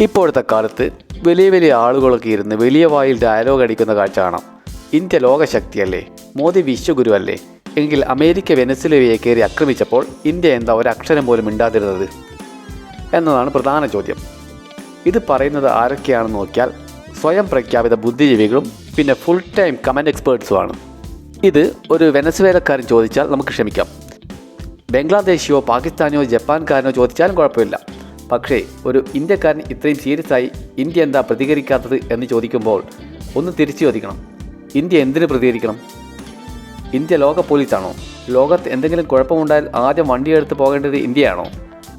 ഇപ്പോഴത്തെ കാലത്ത് വലിയ വലിയ ആളുകളൊക്കെ ഇരുന്ന് വലിയ വായിൽ ഡയലോഗ് അടിക്കുന്ന കാഴ്ച കാണാം ഇന്ത്യ ലോകശക്തിയല്ലേ? മോദി വിശ്വഗുരുവല്ലേ എങ്കിൽ അമേരിക്ക വെനസ്വലയെ കയറി ആക്രമിച്ചപ്പോൾ ഇന്ത്യ എന്താ ഒരക്ഷരം പോലും മിണ്ടാതിരുന്നത്? എന്നതാണ് പ്രധാന ചോദ്യം. ഇത് പറയുന്നത് ആരൊക്കെയാണെന്ന് നോക്കിയാൽ സ്വയം പ്രഖ്യാപിത ബുദ്ധിജീവികളും പിന്നെ ഫുൾ ടൈം കമന്റ് എക്സ്പേർട്സുമാണ് ഇത് ഒരു വെനസ്വേലക്കാരൻ ചോദിച്ചാൽ നമുക്ക് ക്ഷമിക്കാം. ബംഗ്ലാദേശിയോ പാകിസ്ഥാനിയോ ജപ്പാൻകാരനോ ചോദിച്ചാലും കുഴപ്പമില്ല. പക്ഷേ ഒരു ഇന്ത്യക്കാരൻ ഇത്രയും സീരിയസ് ആയി ഇന്ത്യ എന്താ പ്രതികരിക്കാത്തത് എന്ന് ചോദിക്കുമ്പോൾ ഒന്ന് തിരിച്ചു ചോദിക്കണം. ഇന്ത്യ എന്തിന് പ്രതികരിക്കണം? ഇന്ത്യ ലോക പോലീസാണോ? ലോകത്ത് എന്തെങ്കിലും കുഴപ്പമുണ്ടായാൽ ആദ്യം വണ്ടിയെടുത്ത് പോകേണ്ടത് ഇന്ത്യയാണോ?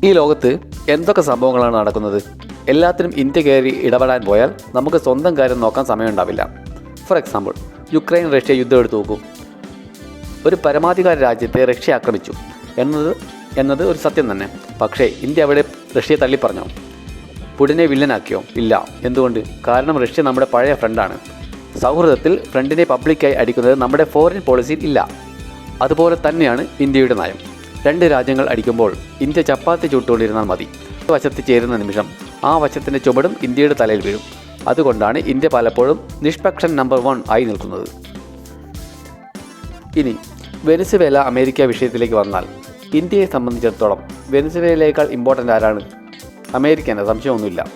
ഈ ലോകത്ത് എന്തൊക്കെ സംഭവങ്ങളാണ് നടക്കുന്നത്? എല്ലാത്തിനും ഇന്ത്യ കയറി ഇടപെടാൻ പോയാൽ നമുക്ക് സ്വന്തം കാര്യം നോക്കാൻ സമയമുണ്ടാവില്ല. ഫോർ എക്സാമ്പിൾ യുക്രൈൻ റഷ്യ യുദ്ധം എടുത്തു നോക്കൂ. ഒരു പരമാധികാര രാജ്യത്തെ റഷ്യ ആക്രമിച്ചു. എന്നത് എന്നത് ഒരു സത്യം തന്നെ. പക്ഷേ ഇന്ത്യ അവിടെ റഷ്യയെ തള്ളിപ്പറഞ്ഞോ പുടിനെ വില്ലനാക്കിയോ? ഇല്ല. എന്തുകൊണ്ട്? കാരണം റഷ്യ നമ്മുടെ പഴയ ഫ്രണ്ടാണ്. സൗഹൃദത്തിൽ ഫ്രണ്ടിനെ പബ്ലിക്കായി അടിക്കുന്നത് നമ്മുടെ ഫോറിൻ പോളിസിയിൽ ഇല്ല. അതുപോലെ തന്നെയാണ് ഇന്ത്യയുടെ നയം. രണ്ട് രാജ്യങ്ങൾ അടിക്കുമ്പോൾ ഇന്ത്യ ചപ്പാത്തി ചുട്ടുകൊണ്ടിരുന്നാൽ മതി. വശത്ത് ചേരുന്ന നിമിഷം ആ വശത്തിന്റെ ചുമടും ഇന്ത്യയുടെ തലയിൽ വീഴും. അതുകൊണ്ടാണ് ഇന്ത്യ പലപ്പോഴും നിഷ്പക്ഷൻ നമ്പർ വൺ ആയി നിൽക്കുന്നത്. ഇനി വെനിസുവേല അമേരിക്ക വിഷയത്തിലേക്ക് വന്നാൽ ഇന്ത്യയെ സംബന്ധിച്ചിടത്തോളം വെനിസുവേലയേക്കാൾ ഇമ്പോർട്ടന്റ് ആരാണ്? അമേരിക്കനെ സംശയമൊന്നുമില്ല.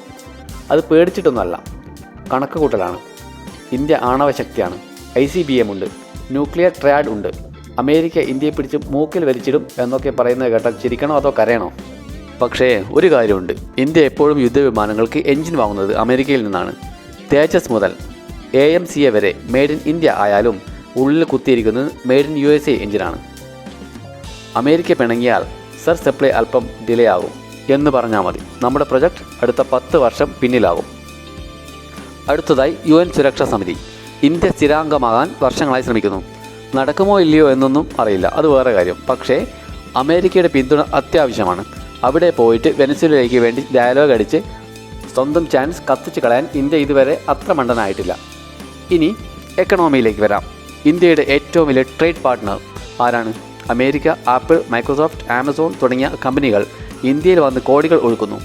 അത് പേടിച്ചിട്ടൊന്നുമല്ല. കണക്ക് കൂട്ടലാണ് ഇന്ത്യ ആണവശക്തിയാണ് ഐ സി ബി എം ഉണ്ട്. ന്യൂക്ലിയർ ട്രയാഡ് ഉണ്ട്. അമേരിക്ക ഇന്ത്യയെ പിടിച്ച് മൂക്കിൽ വലിച്ചിടും എന്നൊക്കെ പറയുന്നത് കേട്ടാൽ ചിരിക്കണോ അതോ കരയണോ? പക്ഷേ ഒരു കാര്യമുണ്ട്. ഇന്ത്യ എപ്പോഴും യുദ്ധവിമാനങ്ങൾക്ക് എഞ്ചിൻ വാങ്ങുന്നത് അമേരിക്കയിൽ നിന്നാണ്. തേജസ് മുതൽ എ എം സി എ വരെ മെയ്ഡ് ഇൻ ഇന്ത്യ ആയാലും ഉള്ളിൽ കുത്തിയിരിക്കുന്നത് made in U S A എഞ്ചിനാണ്. അമേരിക്ക പിണങ്ങിയാൽ സർ സപ്ലൈ അല്പം ഡിലേ ആകും എന്ന് പറഞ്ഞാൽ മതി. നമ്മുടെ പ്രൊജക്ട് അടുത്ത പത്ത് വർഷം പിന്നിലാകും. അടുത്തതായി യു എൻ സുരക്ഷാ സമിതി. ഇന്ത്യ സ്ഥിരാംഗമാകാൻ വർഷങ്ങളായി ശ്രമിക്കുന്നു. നടക്കുമോ ഇല്ലയോ എന്നൊന്നും അറിയില്ല. അത് വേറെ കാര്യം. പക്ഷേ അമേരിക്കയുടെ പിന്തുണ അത്യാവശ്യമാണ്. അവിടെ പോയിട്ട് വെനസ്വലയിലേക്ക് വേണ്ടി ഡയലോഗ് അടിച്ച് സ്വന്തം ചാൻസ് കത്തിച്ച് കളയാൻ ഇന്ത്യ ഇതുവരെ അത്ര മണ്ടനായിട്ടില്ല. ഇനി എക്കണോമിയിലേക്ക് വരാം. ഇന്ത്യയുടെ ഏറ്റവും വലിയ ട്രേഡ് പാർട്ട്ണർ ആരാണ്? അമേരിക്ക ആപ്പിൾ മൈക്രോസോഫ്റ്റ് ആമസോൺ തുടങ്ങിയ കമ്പനികൾ ഇന്ത്യയിൽ വന്ന് കോടികൾ ഒഴുക്കുന്നു.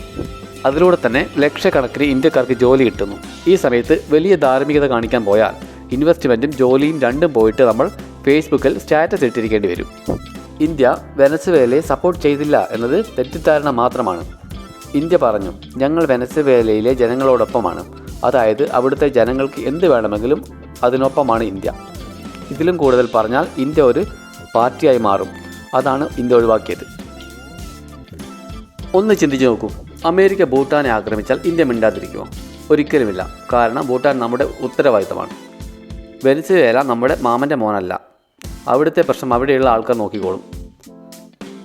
അതിലൂടെ തന്നെ ലക്ഷക്കണക്കിന് ഇന്ത്യക്കാർക്ക് ജോലി കിട്ടുന്നു. ഈ സമയത്ത് വലിയ ധാർമ്മികത കാണിക്കാൻ പോയാൽ ഇൻവെസ്റ്റ്മെന്റും ജോലിയും രണ്ടും പോയിട്ട് നമ്മൾ ഫേസ്ബുക്കിൽ സ്റ്റാറ്റസ് ഇട്ടിരിക്കേണ്ടി വരും. ഇന്ത്യ വെനസ്വേലയെ സപ്പോർട്ട് ചെയ്തില്ല എന്നത് തെറ്റിദ്ധാരണ മാത്രമാണ്. ഇന്ത്യ പറഞ്ഞു ഞങ്ങൾ വെനസ്വേലയിലെ ജനങ്ങളോടൊപ്പമാണ്. അതായത് അവിടുത്തെ ജനങ്ങൾക്ക് എന്ത് വേണമെങ്കിലും അതിനൊപ്പമാണ് ഇന്ത്യ. ഇതിലും കൂടുതൽ പറഞ്ഞാൽ ഇന്ത്യ ഒരു പാർട്ടിയായി മാറും. അതാണ് ഇന്ത്യ ഒഴിവാക്കിയത്. ഒന്ന് ചിന്തിച്ചു നോക്കൂ. അമേരിക്ക ഭൂട്ടാനെ ആക്രമിച്ചാൽ ഇന്ത്യ മിണ്ടാതിരിക്കുമോ? ഒരിക്കലുമില്ല. കാരണം ഭൂട്ടാൻ നമ്മുടെ ഉത്തരവാദിത്തമാണ്. വെനിസുവേല നമ്മുടെ മാമന്റെ മോനല്ല. അവിടുത്തെ പ്രശ്നം അവിടെയുള്ള ആൾക്കാർ നോക്കിക്കോളും.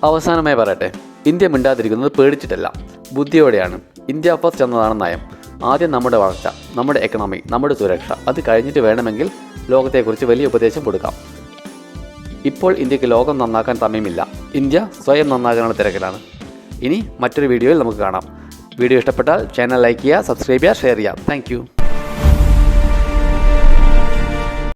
അവസാനമായി പറയട്ടെ. ഇന്ത്യ മിണ്ടാതിരിക്കുന്നത് പേടിച്ചിട്ടല്ല. ബുദ്ധിയോടെയാണ്. ഇന്ത്യ ഫസ്റ്റ് എന്നതാണ് നയം. ആദ്യം നമ്മുടെ വളർച്ച നമ്മുടെ എക്കണോമി നമ്മുടെ സുരക്ഷ അത് കഴിഞ്ഞിട്ട് വേണമെങ്കിൽ ലോകത്തെക്കുറിച്ച് വലിയ ഉപദേശം കൊടുക്കാം. ഇപ്പോൾ ഇന്ത്യയ്ക്ക് ലോകം നന്നാക്കാൻ സമയമില്ല. ഇന്ത്യ സ്വയം നന്നാകാനുള്ള തിരക്കിലാണ്. ഇനി മറ്റൊരു വീഡിയോയിൽ നമുക്ക് കാണാം. വീഡിയോ ഇഷ്ടപ്പെട്ടാൽ ചാനൽ ലൈക്ക് ചെയ്യുക സബ്സ്ക്രൈബ് ചെയ്യുക ഷെയർ ചെയ്യുക. താങ്ക്